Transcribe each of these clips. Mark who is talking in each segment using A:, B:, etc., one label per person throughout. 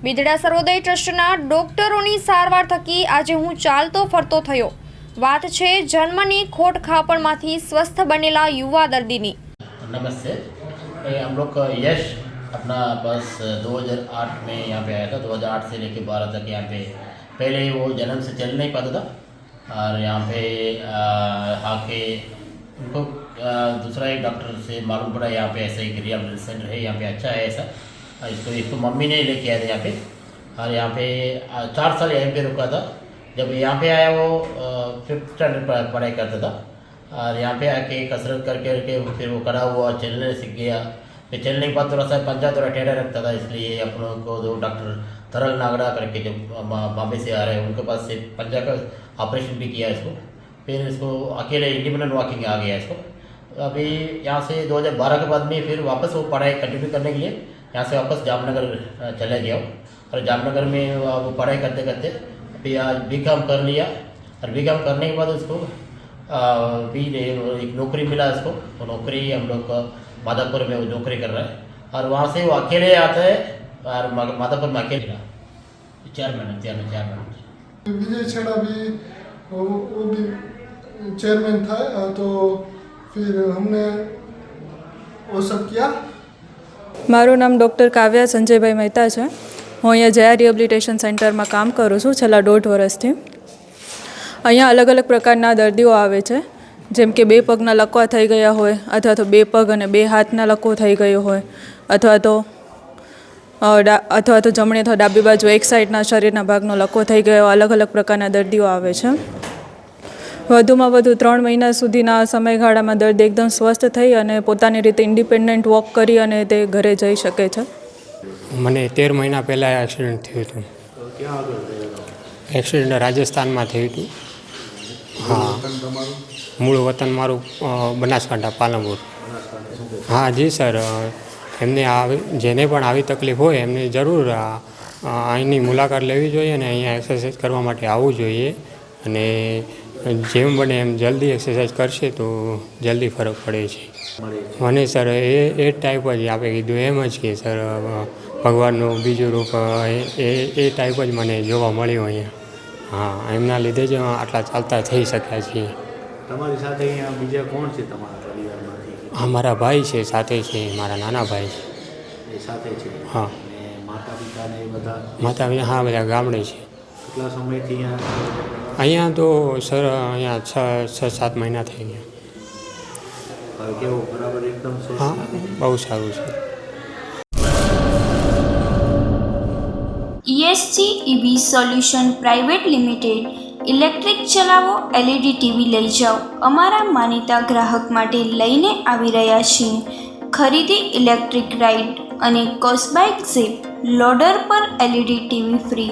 A: બિદડા સર્વોદય ટ્રસ્ટના ડોક્ટરોની સારવાર થકી આજે હું ચાલતો ફરતો થયો વાત છે જન્મની ખોટ ખાપણમાંથી સ્વસ્થ બનેલા યુવા દર્દીની
B: नमस्ते ये हम लोग का यश अपना बस 2008 में यहाँ पे आया था 2008 से लेके 12 तक यहाँ पे पहले वो जन्म से चल नहीं पाता था और यहाँ पे आ, आके उनको आ, दूसरा एक डॉक्टर से मालूम पड़ा यहाँ पे ऐसा एक रियल सेंटर है यहाँ पे अच्छा है ऐसा और इसको इसको मम्मी ने लेके आया था यहाँ पे। और यहाँ पे चार साल यहीं पे रुका था। जब यहाँ पे आया वो फिफ्थ स्टैंडर्ड पढ़ाई करता था। और यहाँ पे आके कसरत करके करके फिर वो खड़ा हुआ, चलने सीख गया। फिर चलने के बाद थोड़ा सा पंजा, थोड़ा टेढ़ा रखता था, इसलिए अपनों को जो डॉक्टर तरल नागड़ा करके जो बॉम्बे से आ रहे हैं, उनके पास से पंजा का ऑपरेशन भी किया इसको। फिर इसको अकेले इंडिपेंडेंट वॉकिंग आ गया इसको। अभी यहाँ से 2012 के बाद में फिर वापस वो पढ़ाई कंटिन्यू करने के लिए यहाँ से वापस जामनगर चले गया और जामनगर में वो पढ़ाई करते करते अभी आज बी कर लिया। और बी करने के बाद उसको भी एक नौकरी मिला उसको। वो नौकरी हम लोग का माधापुर में वो नौकरी कर रहा है। और वहाँ से वो अकेले आता है और मा- माधापुर में अकेले रहा। महीने चार महीने
C: विजय छेड़ा भी वो, वो भी चेयरमैन था तो फिर हमने वो सब किया।
D: મારું નામ ડૉક્ટર કાવ્યા સંજયભાઈ મહેતા છે. હું અહીંયા જયા રિહેબિલિટેશન સેન્ટરમાં કામ કરું છું, છેલ્લા દોઢ વર્ષથી. અહીંયા અલગ અલગ પ્રકારના દર્દીઓ આવે છે. જેમ કે બે પગના લકવા થઈ ગયા હોય, અથવા તો બે પગ અને બે હાથના લકવો થઈ ગયો હોય, અથવા તો અથવા તો જમણી અથવા ડાબી બાજુ એક સાઈડના શરીરના ભાગનો લકવો થઈ ગયો, અલગ અલગ પ્રકારના દર્દીઓ આવે છે. વધુમાં વધુ ત્રણ મહિના સુધીના સમયગાળામાં દર્દી એકદમ સ્વસ્થ થઈ અને પોતાની રીતે ઇન્ડિપેન્ડન્ટ વોક કરી અને તે ઘરે જઈ શકે છે.
E: મને તેર મહિના પહેલાં એક્સિડન્ટ થયું હતું. એક્સિડન્ટ રાજસ્થાનમાં થયું હતું. હા. મૂળ વતન મારું બનાસકાંઠા, પાલનપુર. હા, જી સર. એમને આવી, જેને પણ આવી તકલીફ હોય એમને જરૂર અહીંની મુલાકાત લેવી જોઈએ અને અહીંયા એક્સરસાઇઝ કરવા માટે આવવું જોઈએ. અને જેમ બને એમ જલ્દી એક્સરસાઇઝ કરશે તો જલ્દી ફરક પડે છે. મને સર એ એ ટાઈપ જ આપે કીધું એમ જ કે સર ભગવાનનું બીજું રૂપ એ એ ટાઈપ જ મને જોવા મળ્યું અહીંયા. હા એમના લીધે જ આટલા ચાલતા થઈ શક્યા છીએ.
F: તમારી સાથે અહીંયા બીજા કોણ છે તમારા પરિવારમાંથી?
E: હા મારા ભાઈ છે સાથે છે મારા નાના ભાઈ છે.
F: એ સાથે છે?
E: હા.
F: માતા પિતા ને બધા?
E: માતા પિતા હા બધા ગામડે છે.
F: કેટલા સમયથી અહીંયા
E: અહીંયા તો સર અહીંયા છ છ સાત મહિના થઈ ગયા.
F: કેવું? બરાબર એકદમ
E: હા બહુ સારું છે.
G: ESC EV solution private limited electric ચલાવો એલઈડી ટીવી લઈ જાઓ. અમારા માનીતા ગ્રાહક માટે લઈને આવી રહ્યા છીએ. ખરીદી ઇલેક્ટ્રિક રાઇડ અને કોસ્બાઇક ઝીપ લોડર પર એલઈડી ટીવી ફ્રી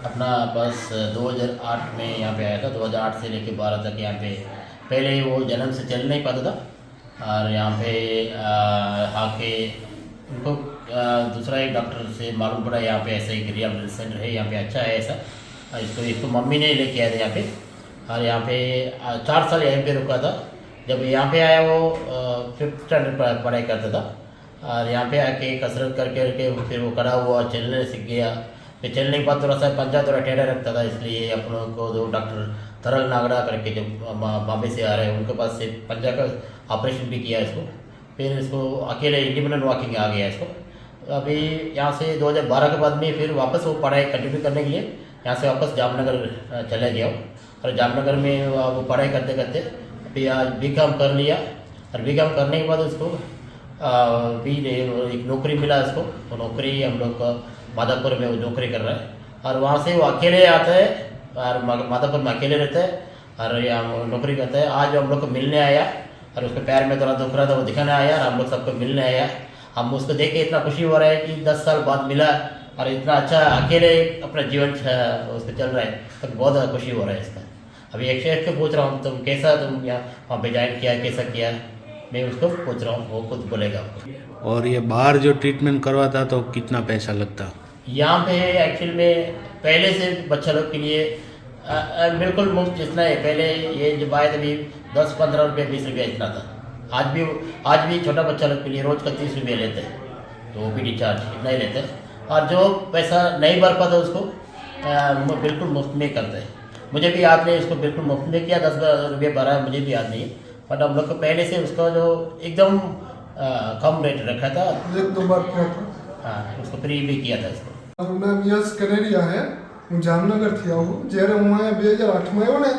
B: अपना बस 2008 में यहाँ पे आया था 2008 से लेके 12 तक यहाँ पे। पहले वो जन्म से चल नहीं पाता था और यहाँ पे आके उनको दूसरा एक डॉक्टर से मालूम पड़ा, यहाँ पे ऐसा एक रियल सेंटर है यहाँ पे अच्छा है ऐसा। और इसको इसको मम्मी ने लेके आया था यहाँ पे। और यहाँ पे चार साल यहीं पे रुका था। जब यहाँ पे आया वो फिफ्थ स्टैंडर्ड पढ़ाई करता था। और यहाँ पे आके कसरत करके करके फिर वो खड़ा हुआ, चलने सीख गया। फिर चलने के बाद थोड़ा सा पंजा थोड़ा टेढ़ा रखता था, इसलिए अपनों को जो डॉक्टर तरल नागड़ा करके जो बॉम्बे से आ रहे हैं, उनके पास से पंजा का ऑपरेशन भी किया इसको। फिर इसको अकेले इंडिपेंडेंट वॉकिंग आ गया इसको। अभी यहाँ से 2012 के बाद में फिर वापस वो पढ़ाई कंटिन्यू करने के लिए यहाँ से वापस जामनगर चले गया और जामनगर में वो वो पढ़ाई करते करते अभी आज बी कर लिया। और बी करने के बाद उसको भी एक नौकरी मिला उसको वो नौकरी हम लोग का माधापुर में वो नौकरी कर रहा है। और वहाँ से वो अकेले आता है और मा- माधापुर में अकेले रहता है और यहाँ नौकरी करता है। आज हम लोग को मिलने आया और उसके पैर में थोड़ा दुख रहा था, वो दिखाने आया और हम लोग सबको मिलने आया। हम उसको देख के इतना खुशी हो रहा है कि दस साल बाद मिला और इतना अच्छा अकेले अपना जीवन उसको चल रहा है तो बहुत खुशी हो रहा है इसका। अभी एक शेख को पूछ रहा हूँ, तुम कैसा तुम यहाँ वहाँ पे ज्वाइन किया, कैसा किया? मैं उसको पूछ रहा हूँ, वो खुद बोलेगा
F: और ये बाहर जो ट्रीटमेंट करवाता तो कितना पैसा लगता?
B: यहाँ पे एक्चुअल में पहले से बच्चा लोग के लिए बिल्कुल मुफ़्त जितना है पहले ये जब आए तभी दस पंद्रह रुपये बीस रुपये इतना था। आज भी आज भी छोटा बच्चा लोग के लिए रोज़ का तीस रुपये लेते हैं तो ओ पी चार्ज इतना ही लेते हैं। और जो पैसा नहीं भर पाता उसको बिल्कुल मुफ़्त में करते हैं। मुझे भी याद नहीं उसको बिल्कुल मुफ़्त में किया दस रुपये भरा है मुझे भी याद नहीं है। बट हम लोग को पहले से उसका जो एकदम कम रेट रखा था। हाँ उसको फ्री भी किया था उसको
C: મારું નામ યશ કનેરિયા હે. હું જામનગરથી આવું જ્યારે હું અહીંયા બે હજાર આઠમાં આવ્યો ને,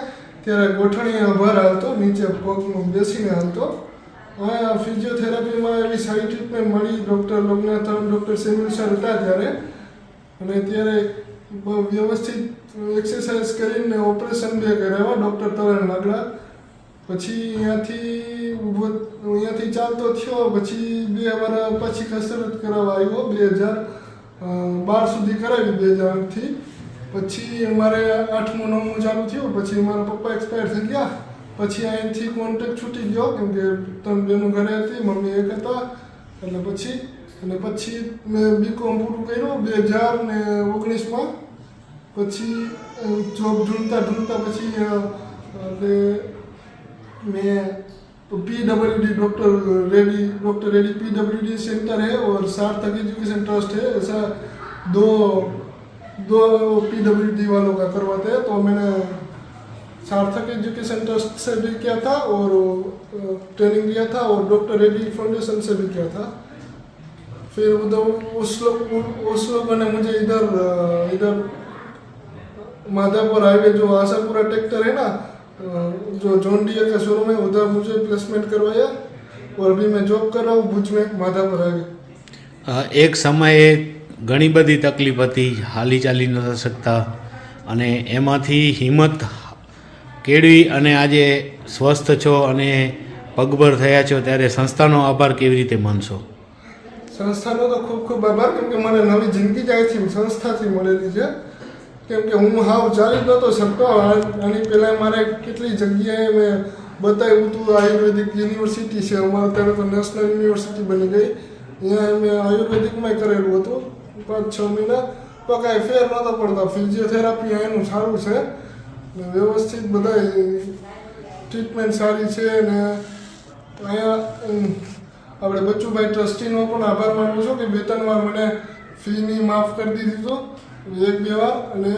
C: ત્યારે ગોઠણી ભાર હાલતો, નીચે પગનું બેસીને હાલતો. અહીંયા ફિઝિયોથેરાપીમાં એવી સારી ટ્રીટમેન્ટ મળી. Doctor Loknathan doctor Samuel sir હતા ત્યારે. અને ત્યારે બહુ વ્યવસ્થિત એક્સરસાઇઝ કરીને ઓપરેશન બે કરાવ્યા. ડૉક્ટર તરણ લાગડા પછી અહીંયાથી અહીંયાથી ચાલતો થયો. પછી બે વાર પછી કસરત કરાવવા આવ્યો, બે હજાર બાર સુધી કરાવી બે હજારથી પછી મારે આઠમું, નવમું ચાલુ થયું, પછી મારા પપ્પા એક્સપાયર થઈ ગયા. પછી અહીંથી કોન્ટેક છૂટી ગયો, કેમ કે ત્રણ બેનું ઘરે હતી, મમ્મી એક હતા. એટલે પછી, અને પછી મેં બીકોમ પૂરું કર્યું બે હજાર ને ઓગણીસમાં. પછી જોબ ઢૂંઢતા ઢૂંઢતા પછી એટલે मैं P W D doctor Reddy doctor Reddy P W D centre है और सार्थक एजुकेशन ट्रस्ट है। ऐसा दो दो पी डब्ल्यू डी वालों का करवाते हैं। तो मैंने सार्थक एजुकेशन ट्रस्ट से भी किया था और ट्रेनिंग लिया था और डॉक्टर रेड्डी फाउंडेशन से भी किया था। फिर उधर उस लोग, उस लोगों ने मुझे इधर इधर माधापुर हाईवे जो आशापुरा ट्रैक्टर है ना जो जॉन डियर का शोरूम है उधर मुझे प्लेसमेंट करवाया और अभी मैं जॉब कर रहा हूँ भुज में माधापुर हाईवे
F: અ, એક સમયે ઘણી બધી તકલીફ હતી હાલી ચાલી નતા શકતા અને એમાંથી હિંમત કેળવી અને આજે સ્વસ્થ છો અને પગભર થયા છો ત્યારે સંસ્થાનો આભાર કેવી રીતે માનશો
C: સંસ્થાનો તો ખૂબ ખૂબ આભાર કેમ કે મને નવી જિંદગી જ અહીંથી સંસ્થાથી મળેલી છે કેમ કે હું હાવ ચાલી નહોતો શકતો આની પહેલાં મારે કેટલી જગ્યાએ મેં બતાવ્યું હતું, આયુર્વેદિક યુનિવર્સિટી છે. અમારે અત્યારે તો નેશનલ યુનિવર્સિટી બની ગઈ. અહીંયા મેં આયુર્વેદિકમાં કરેલું હતું, પાંચ છ મહિના. તો કાંઈ ફેર નહોતો પડતો. ફિઝિયોથેરાપી એનું સારું છે. વ્યવસ્થિત બધા ટ્રીટમેન્ટ સારી છે ને અહીંયા આપણે બચ્ચુભાઈ ટ્રસ્ટીનો પણ આભાર માનું છું કે બે ત્રણ વાર મને ફીની માફ કરી દીધી તો. એક બે વાર અને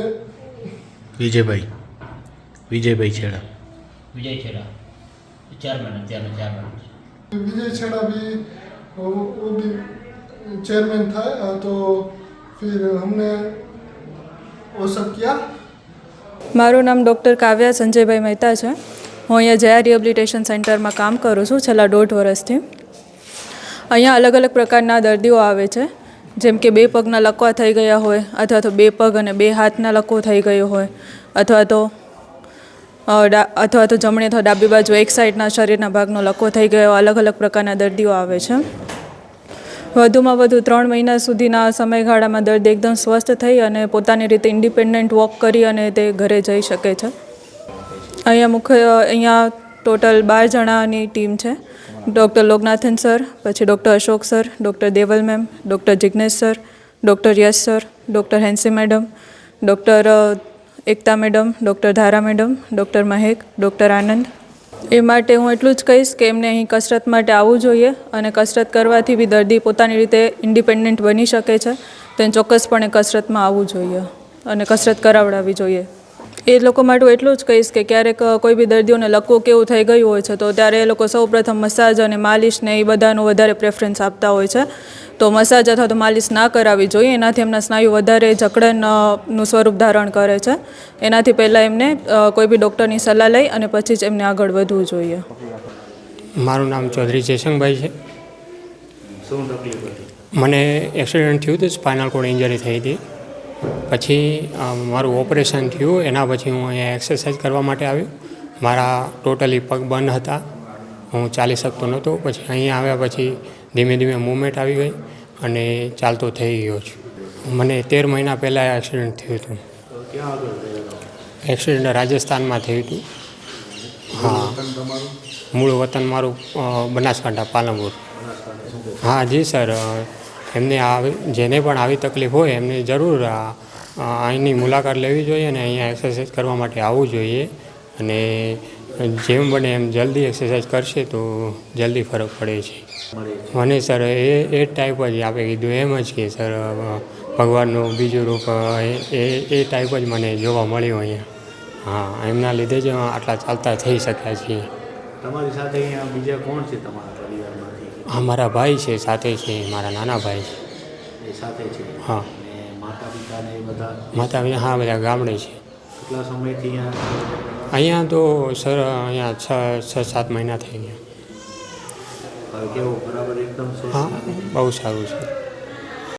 F: વિજયભાઈ વિજયભાઈ છેડા
B: विजय खेड़ा चेयरमैन है चेयरमैन चेयरमैन
C: विजय छेड़ा भी वो वो भी चेयरमैन था अ, तो फिर हमने वो सब किया
D: મારું નામ ડૉક્ટર કાવ્યા સંજયભાઈ મહેતા છે હું અહીંયા જયા રિહેબિલિટેશન સેન્ટરમાં કામ કરું છું છેલ્લા દોઢ વર્ષથી અહીંયા અલગ અલગ પ્રકારના દર્દીઓ આવે છે જેમ કે બે પગના લકવા થઈ ગયા હોય, અથવા તો બે પગ અને બે હાથના લકવો થઈ ગયો હોય, અથવા તો અથવા તો જમણી અથવા ડાબી બાજુ એક સાઈડના શરીરના ભાગનો લકવો થઈ ગયો અલગ અલગ પ્રકારના દર્દીઓ આવે છે. વધુમાં વધુ ત્રણ મહિના સુધીના સમયગાળામાં દર્દ એકદમ સ્વસ્થ થઈ અને પોતાની રીતે ઇન્ડિપેન્ડન્ટ વોક કરી અને તે ઘરે જઈ શકે છે. અહીંયા મુખ્ય, અહીંયા ટોટલ બાર જણાની ટીમ છે. ડૉક્ટર લોકનાથન સર, પછી doctor Ashok sir, doctor Deval ma'am, doctor Jignesh sir, doctor Yash sir, doctor Hency madam, doctor Ekta madam, doctor Dhara madam, doctor Mahek, doctor Anand. એ માટે હું એટલું જ કહીશ કે એમને અહીં કસરત માટે આવવું જોઈએ અને કસરત કરવાથી બી દર્દી પોતાની રીતે ઇન્ડિપેન્ડન્ટ બની શકે છે. તો એને ચોક્કસપણે કસરતમાં આવવું જોઈએ અને કસરત કરાવડાવવી જોઈએ. એ લોકો માટે હું એટલું જ કહીશ કે ક્યારેક કોઈ બી દર્દીઓને લકવો કેવું થઈ ગયું હોય છે તો ત્યારે એ લોકો સૌપ્રથમ મસાજ અને માલિશને એ બધાનું વધારે પ્રેફરન્સ આપતા હોય છે. તો મસાજ અથવા તો માલિશ ના કરાવવી જોઈએ એનાથી એમના સ્નાયુ વધારે જકડનનું સ્વરૂપ ધારણ કરે છે. એનાથી પહેલાં એમને કોઈ બી ડૉક્ટરની સલાહ લઈ અને પછી જ એમને આગળ વધવું જોઈએ.
E: મારું નામ ચૌધરી જયશંકભાઈ છે.
F: શું તકલીફ
E: મને એક્સિડન્ટ થયું હતું સ્પાઇનલ કોડ ઇન્જરી થઈ હતી. પછી મારું ઓપરેશન થયું. એના પછી હું અહીંયા એક્સરસાઇઝ કરવા માટે આવ્યો. મારા ટોટલી પગ બંધ હતા. હું ચાલી શકતો નહોતો. પછી અહીંયા આવ્યા પછી ધીમે ધીમે મૂવમેન્ટ આવી ગઈ અને ચાલતો થઈ ગયો છું. મને તેર મહિના પહેલાં એક્સિડન્ટ થયું હતું. એક્સિડન્ટ રાજસ્થાનમાં થયું હતું. હા. મૂળ વતન મારું બનાસકાંઠા, પાલનપુર. હા, જી સર. એમને આવી, જેને પણ આવી તકલીફ હોય એમને જરૂર અહીંની મુલાકાત લેવી જોઈએ અને અહીંયા એક્સરસાઇઝ કરવા માટે આવવું જોઈએ. અને જેમ બને એમ જલ્દી એક્સરસાઇઝ કરશે તો જલ્દી ફરક પડે છે. મને સર એ એ ટાઈપ જ આપે કીધું એમ જ કે સર, ભગવાનનું બીજું રૂપ, એ એ ટાઈપ જ મને જોવા મળ્યું અહીંયા. હા, એમના લીધે જ આટલા ચાલતા થઈ શક્યા છીએ.
F: તમારી સાથે અહીંયા બીજા કોણ છે તમારા પરિવારમાંથી
E: હા મારા ભાઈ છે સાથે છે મારા નાના ભાઈ છે.
F: એ સાથે છે?
E: હા.
F: માતા પિતા બધા?
E: માતા પિતા હા બધા ગામડે છે.
F: કેટલા સમયથી અહીંયા
E: અહીંયા તો સર અહીંયા છ છ સાત મહિના થઈ ગયા.
F: કેવું? બરાબર એકદમ
E: હા બહુ સારું છે.